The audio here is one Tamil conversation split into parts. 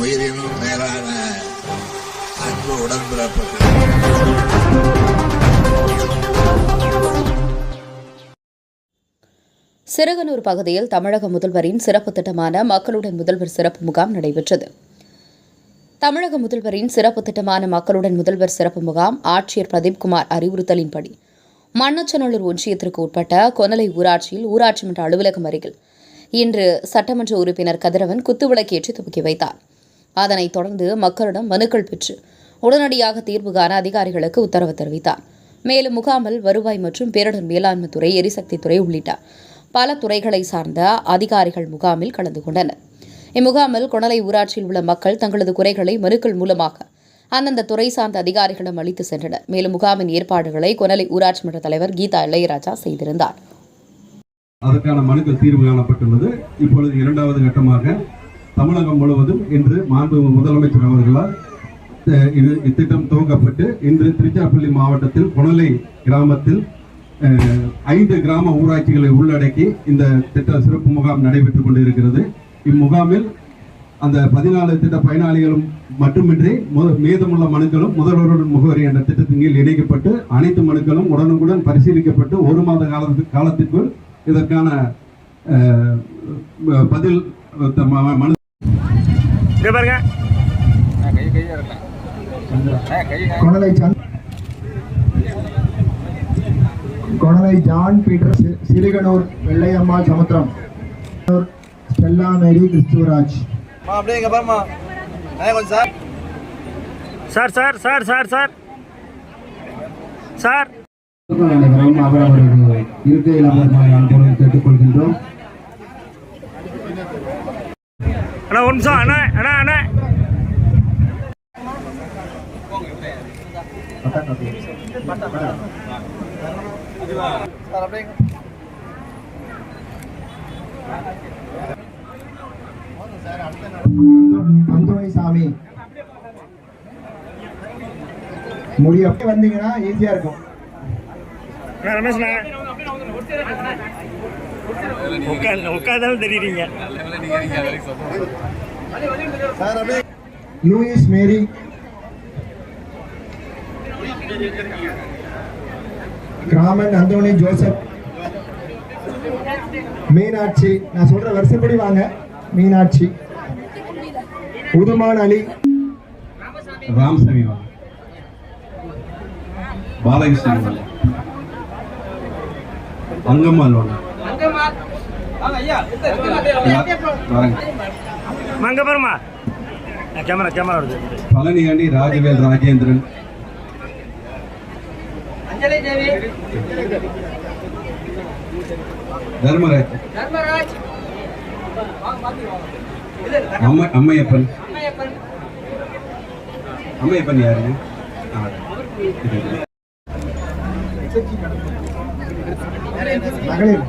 உயிரினும் மேலான அன்பு உடன்பிறப்புகள். சிறுகனூர் பகுதியில் தமிழக முதல்வரின் சிறப்பு திட்டமான மக்களுடன் முதல்வர் சிறப்பு முகாம் நடைபெற்றது. தமிழக முதல்வரின் சிறப்பு திட்டமான மக்களுடன் முதல்வர் சிறப்பு முகாம் ஆட்சியர் பிரதீப்குமார் அறிவுறுத்தலின்படி மண்ணச்சநல்லூர் ஒன்றியத்திற்கு உட்பட்ட கொனலை ஊராட்சியில் ஊராட்சி மன்ற அலுவலகம் அருகில் இன்று சட்டமன்ற உறுப்பினர் கதிரவன் குத்துவிளக்கேற்றி துவக்கி வைத்தார். அதனைத் தொடர்ந்து மக்களிடம் மனுக்கள் பெற்று உடனடியாக தீர்வு காண அதிகாரிகளுக்கு உத்தரவு தெரிவித்தார். மேலும் முகாமல் வருவாய் மற்றும் பேரிடர் மேலாண்மை துறை எரிசக்தி துறை உள்ளிட்ட பல துறைகளை சார்ந்த அதிகாரிகள் முகாமில் கலந்து கொண்டனர். இம்முகாமில் கொணலை ஊராட்சியில் உள்ள மக்கள் தங்களது குறைகளை மனுக்கள் மூலமாக அந்தந்த துறை சார்ந்த அதிகாரிகளிடம் அளித்து சென்றனர். மேலும் முகாமின் ஏற்பாடுகளை கொனலை ஊராட்சி மன்ற தலைவர் கீதா இளையராஜா செய்திருந்தார். அதற்கான மனுக்கள் தீர்வு காணப்பட்டுள்ளது. இப்பொழுது இரண்டாவது கட்டமாக தமிழகம் முழுவதும் இன்று மாண்பு முதலமைச்சர் அவர்களால் இது இத்திட்டம் துவங்கப்பட்டு இன்று திருச்சிராப்பள்ளி மாவட்டத்தில் புனலை கிராமத்தில் ஐந்து கிராம ஊராட்சிகளை உள்ளடக்கி இந்த திட்ட சிறப்பு முகாம் நடைபெற்றுக் கொண்டிருக்கிறது. இம்முகாமில் அந்த பதினாலு திட்ட பயனாளிகளும் மட்டுமின்றி மு- மீதமுள்ள மனுக்களும் முதல்வருடன் முகவரி என்ற திட்டத்தின் கீழ் இணைக்கப்பட்டு அனைத்து மனுக்களும் உடனுக்குடன் பரிசீலிக்கப்பட்டு ஒரு மாத காலத்து காலத்திற்குள் இதற்கான அஹ், பதில் மனு இங்க பாருங்க. கொணலை John Peter Sirukanur Vellaiyammal Samuthiram. Stella Mary Kristhuvaraj. Sir. Sir sir sir sir sir. Sir. நடைபெறும் அவர் அவரது இருக்கையில் அமர்மாறு அன்போடு கேட்டுக்கொள்கின்றோம். அண்ணா ஒரு நிமிஷம் அண்ணா அண்ணா அண்ணா. அப்படியே சாமி முடிய வந்தீங்கன்னா ஈஸியா இருக்கும். அண்ணா ரமேஷ்ண்ணா உட்காந்து உட்காந்தாலும் தெரியுறீங்க. Louis Mary. Raman Anthony Joseph. Meenakshi நான் சொல்ற வருஷப்படி வாங்க. மீனாட்சி. உதுமான் அலி. ராமசாமி வாங்க. பாலகிருஷ்ணன் வாங்க. அங்கம்மாள் வாங்க வாங்க பாருமா கேமரா கேமரா வருது. பழனியாண்டி ராஜவேல் ராஜேந்திரன். தர்மராஜ். அம்மை அம்மையப்பன். அம்மையப்பன் யாருங்க. மகளிர்.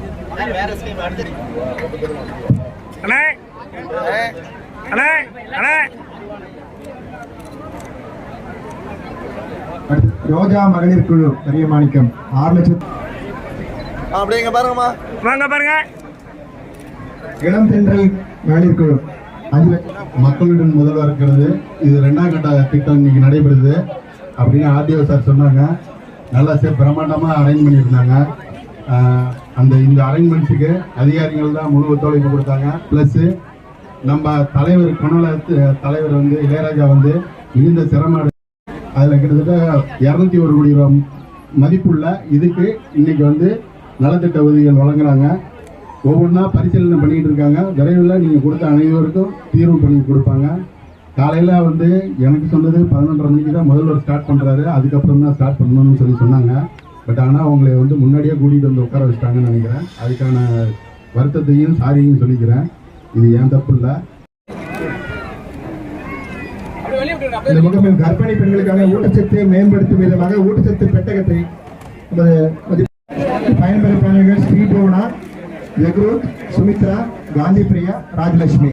அண்ணா. அண்ணா ரோஜா மகளிர் குழு பெரிய மாணிக்கம். ஆறு லட்சத்து அப்படியே இங்க பாருங்கம்மா. வாங்க பாருங்க. இளம் தென்றல் மகளிர் குழு. லட்சம். மக்களுடன் முதல்வர் இருக்கிறது. இது ரெண்டாம் கட்ட திட்டம் இன்னைக்கு நடைபெறுது. அப்படின்னு ஆர்டிஓ சார் சொன்னாங்க. நல்லா சே பிரம்மாண்டமாக அரேஞ்ச் பண்ணியிருந்தாங்க. அந்த இந்த அரேஞ்ச்மெண்ட்ஸுக்கு அதிகாரிகள் தான் முழு ஒத்துழைப்பு கொடுத்தாங்க. ப்ளஸ்ஸு நம்ம தலைவர் குணலத்து தலைவர் வந்து இளையராஜா வந்து மிகுந்த சிரமம் அதில் கிட்டத்தட்ட இரநூத்தி ஒரு கோடி ரூபா மதிப்புள்ள இதுக்கு இன்னைக்கு வந்து நலத்திட்ட உதவிகள் வழங்குறாங்க. ஒவ்வொன்றா பரிசீலனை பண்ணிக்கிட்டு இருக்காங்க. விரைவில் நீங்கள் கொடுத்த அனைவருக்கும் தீர்வு பண்ணி கொடுப்பாங்க. காலையில் வந்து எனக்கு சொன்னது பதினொன்றரை மணிக்கு தான் முதல்வர் ஸ்டார்ட் பண்ணுறாரு அதுக்கப்புறம் தான் ஸ்டார்ட் பண்ணணும்னு சொல்லி சொன்னாங்க. பட் ஆனால் அவங்களை வந்து முன்னாடியே கூட்டிகிட்டு வந்து உட்கார வச்சுட்டாங்கன்னு நினைக்கிறேன். அதுக்கான வருத்தத்தையும் சாரியும் சொல்லிக்கிறேன். இது ஏன் தப்பு இல்லை இந்த முகமில் கர்ப்பிணி பெண்களுக்கான ஊட்டச்சத்தை மேம்படுத்தும் விதமாக ஊட்டச்சத்து பெட்டகத்தை பயன்பெற பயணிகள் ஸ்ரீ புவனா ஜெக்ரூத் சுமித்ரா காந்தி பிரியா ராஜலட்சுமி.